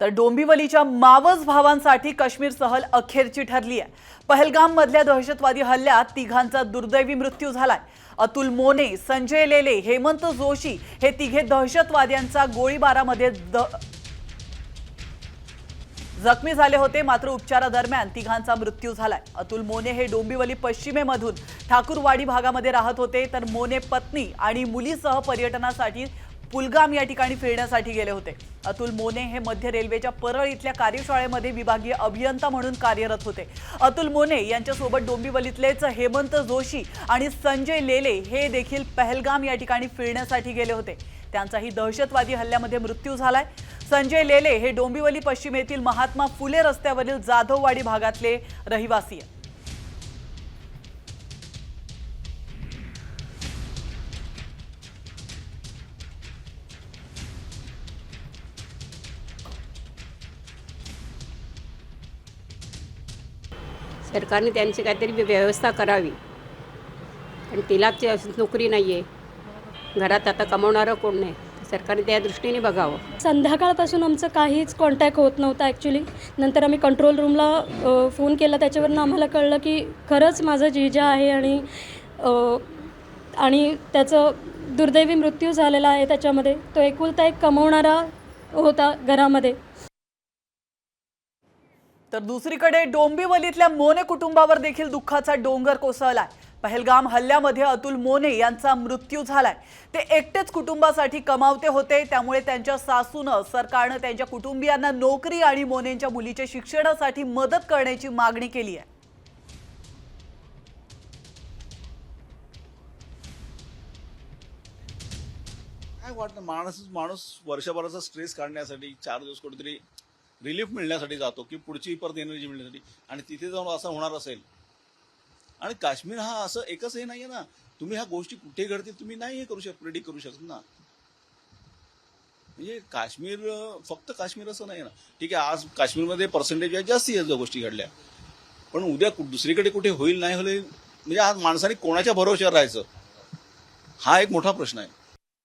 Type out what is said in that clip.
तर डोंबिवलीच्या मावस भावांसाठी काश्मीर सहल अखेरची ठरली आहे पहलगाम मधल्या दहशतवादी हल्ल्यात तिघांचा दुर्दैवी मृत्यू झालाय. अतुल मोने संजय लेले हेमंत जोशी हे तिघे दहशतवाद्यांचा गोळीबारामध्ये द जखमी झाले होते मात्र उपचारादरम्यान तिघांचा मृत्यू झालाय. अतुल मोने हे डोंबिवली पश्चिमेमधून ठाकूरवाडी भागामध्ये राहत होते तर मोने पत्नी आणि मुलीसह पर्यटनासाठी पुलगाम या ठिकाणी फिरण्यासाठी गेले होते. अतुल मोने हे मध्य रेल्वेच्या परळ इथल्या कार्यशाळेमध्ये विभागीय अभियंता म्हणून कार्यरत होते. अतुल मोने यांच्यासोबत डोंबिवलीतलेच हेमंत जोशी आणि संजय लेले हे देखील पहलगाम या ठिकाणी फिरण्यासाठी गेले होते. त्यांचाही दहशतवादी हल्ल्यामध्ये मृत्यू झालाय. संजय लेले हे डोंबिवली पश्चिमेतील महात्मा फुले रस्त्यावरील जाधववाडी भागातले रहिवासी आहेत. सरकारने त्यांची काहीतरी व्यवस्था करावी. आणि तिला अशी नोकरी नाही आहे घरात आता कमवणारं कोण नाही? सरकारने त्या दृष्टीने बघावं. संध्याकाळपासून आमचं काहीच कॉन्टॅक्ट होत नव्हता ॲक्च्युली नंतर आम्ही कंट्रोल रूमला फोन केला. त्याच्यावरनं आम्हाला कळलं की खरंच माझं जिजा आहे आणि आणि त्याचं दुर्दैवी मृत्यू झालेला आहे त्याच्यामध्ये. तो एकुलता एक कमवणारा होता घरामध्ये. तर दुसरीकडे डोंबिवलीतल्या मोने कुटुंबावर देखील दुःखाचा डोंगर कोसळलाय. पहलगाम हल्ल्यामध्ये अतुल मोने यांचा मृत्यू झालाय. ते एकटेच कुटुंबासाठी कमावते होते त्यामुळे त्यांच्या सासूनं सरकारनं त्यांच्या कुटुंबियांना नोकरी आणि मोनेंच्या मुलीच्या शिक्षणासाठी मदत करण्याची मागणी केली आहे. काय वाटतं माणूस माणूस वर्षभराचा स्ट्रेस काढण्यासाठी चार दिवस कुठेतरी रिलीफ मिळण्यासाठी जातो की पुढची परत एनर्जी मिळण्यासाठी. आणि तिथे जाऊन असं होणार असेल. आणि काश्मीर हा असं एकच हे नाही आहे ना. तुम्ही ह्या गोष्टी कुठे घडतील तुम्ही नाही हे करू शकत प्रेडिक्ट करू शकत ना. म्हणजे काश्मीर फक्त काश्मीर असं नाही ना. ठीक आहे आज काश्मीरमध्ये पर्सेंटेज जास्ती आहे गोष्टी घडल्या. पण उद्या दुसरीकडे कुठे होईल नाही होईल म्हणजे आज माणसाने कोणाच्या भरोश्यावर राहायचं? हा एक मोठा प्रश्न आहे.